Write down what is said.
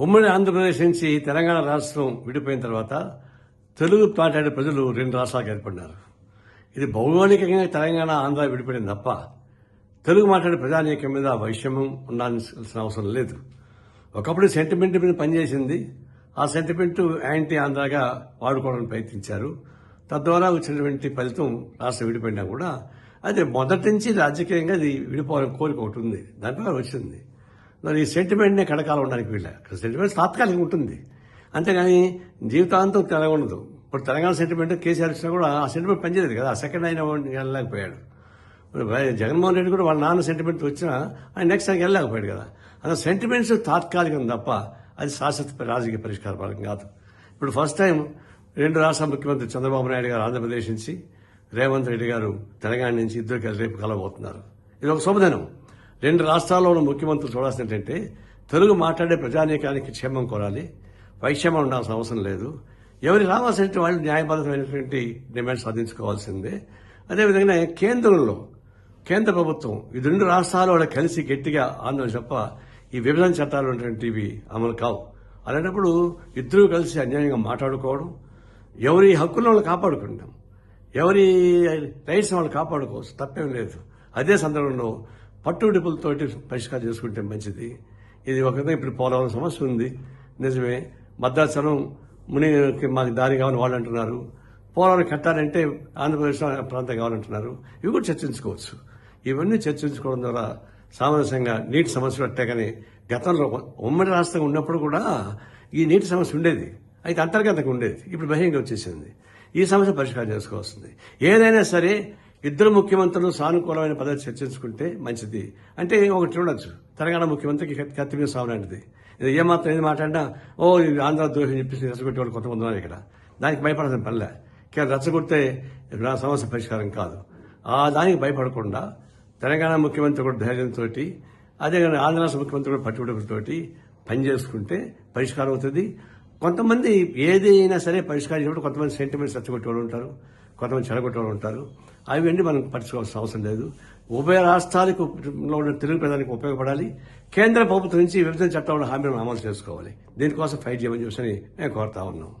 ఉమ్మడి ఆంధ్రప్రదేశ్ నుంచి తెలంగాణ రాష్ట్రం విడిపోయిన తర్వాత తెలుగు మాట్లాడే ప్రజలు రెండు రాష్ట్రాలకు ఏర్పడినారు. ఇది భౌగోళికంగా తెలంగాణ ఆంధ్ర విడిపోయింది తప్ప తెలుగు మాట్లాడే ప్రజానీకం మీద వైషమ్యం ఉండాల్సిన అవసరం లేదు. ఒకప్పుడు సెంటిమెంట్ మీద పనిచేసింది. ఆ సెంటిమెంట్ యాంటీ ఆంధ్రాగా వాడుకోవడానికి ప్రయత్నించారు. తద్వారా వచ్చినటువంటి ఫలితం రాష్ట్రం విడిపోయినా కూడా అది మొదటి నుంచి రాజకీయంగా అది విడిపోవాలని కోరిక ఒకటి ఉంది. దానిపై వచ్చింది. మరి ఈ సెంటిమెంట్నే కడకాలం ఉండడానికి వీళ్ళ సెంటిమెంట్ తాత్కాలికంగా ఉంటుంది. అంతేగాని జీవితాంతం తెలంగాణ ఉండదు. ఇప్పుడు తెలంగాణ సెంటిమెంట్ కేసీఆర్ వచ్చినా కూడా ఆ సెంటిమెంట్ పనిచేయలేదు కదా. ఆ సెకండ్ ఆయన వెళ్ళలేకపోయాడు. జగన్మోహన్ రెడ్డి కూడా వాళ్ళ నాన్న సెంటిమెంట్ వచ్చినా ఆయన నెక్స్ట్ టైం వెళ్ళలేకపోయాడు కదా. అలా సెంటిమెంట్స్ తాత్కాలికం తప్ప అది శాశ్వత రాజకీయ పరిష్కార పాలకం కాదు. ఇప్పుడు ఫస్ట్ టైం రెండు రాష్ట్ర ముఖ్యమంత్రి చంద్రబాబు నాయుడు గారు ఆంధ్రప్రదేశ్ నుంచి రేవంత్ రెడ్డి గారు తెలంగాణ నుంచి ఇద్దరు కలిసి రేపు కలవబోతున్నారు. ఇది ఒక శుభదినం. రెండు రాష్ట్రాల్లో ఉన్న ముఖ్యమంత్రులు చూడాల్సిన ఏంటంటే తెలుగు మాట్లాడే ప్రజానీకానికి క్షేమం కోరాలి వైక్షేమం ఉండాల్సిన అవసరం లేదు. ఎవరి రావాల్సిన వాళ్ళు న్యాయబద్ధమైనటువంటి డిమాండ్ సాధించుకోవాల్సిందే. అదేవిధంగా కేంద్రంలో కేంద్ర ప్రభుత్వం ఈ రెండు రాష్ట్రాలు వాళ్ళు కలిసి గట్టిగా ఆందోళన తప్ప ఈ విభజన చట్టాలు ఉన్నటువంటివి అమలు కావు. అలాంటప్పుడు ఇద్దరూ కలిసి అన్యాయంగా మాట్లాడుకోవడం ఎవరి హక్కులను వాళ్ళు కాపాడుకుంటాం. ఎవరి రైట్స్ వాళ్ళు కాపాడుకోవచ్చు తప్పేం లేదు. అదే సందర్భంలో పట్టుడిపులతోటి పరిష్కారం చేసుకుంటే మంచిది. ఇది ఒక విధంగా ఇప్పుడు పోలవరం సమస్య ఉంది. నిజమే. భద్రాచలం మునికి మాకు దారి కావాలని వాళ్ళు అంటున్నారు. పోలవరం కట్టాలంటే ఆంధ్రప్రదేశ్ ప్రాంతం కావాలంటున్నారు. ఇవి కూడా చర్చించుకోవచ్చు. ఇవన్నీ చర్చించుకోవడం ద్వారా సామరస్యంగా నీటి సమస్యలు అట్టే కానీ గతంలో ఉమ్మడి రాష్ట్రం ఉన్నప్పుడు కూడా ఈ నీటి సమస్య ఉండేది. అయితే అంతర్గతంగా ఉండేది. ఇప్పుడు బహిరంగ వచ్చేసింది. ఈ సమస్య పరిష్కారం చేసుకోవాల్సింది. ఏదైనా సరే ఇద్దరు ముఖ్యమంత్రులు సానుకూలమైన పద్ధతి చర్చించుకుంటే మంచిది. అంటే ఒకటి చూడొచ్చు తెలంగాణ ముఖ్యమంత్రికి కత్తి- మీద సావలాంటిది ఇది ఏమాత్రం ఏది మాట్లాడినా ఓ ఇది ఆంధ్ర ద్రోహి చెప్పేసి రెచ్చగొట్టే వాళ్ళు కొంతమంది ఉన్నారు ఇక్కడ. దానికి భయపడాల్సిన పనిలే కేవలం రెచ్చగొడితే నా సమస్య పరిష్కారం కాదు. ఆ దానికి భయపడకుండా తెలంగాణ ముఖ్యమంత్రి కూడా ధైర్యంతో అదే ఆంధ్ర రాష్ట్ర ముఖ్యమంత్రి కూడా పట్టుబడులతోటి పనిచేసుకుంటే పరిష్కారం అవుతుంది. కొంతమంది ఏదైనా సరే పరిష్కారం చేయడం కొంతమంది సెంటిమెంట్స్ రెచ్చగొట్టే వాళ్ళు ఉంటారు. కొంతమంది చెడగొట్టే వాళ్ళు ఉంటారు. అవన్నీ మనం పట్టించుకోవాల్సిన అవసరం లేదు. ఉభయ రాష్ట్రాలకు ఉన్న తెలుగు ప్రజానికి ఉపయోగపడాలి. కేంద్ర ప్రభుత్వం నుంచి విభజన చట్టంలో హామీలను అమలు చేసుకోవాలి. దీనికోసం ఫైట్ చేయమని చూసి మేము కోరుతా ఉన్నాం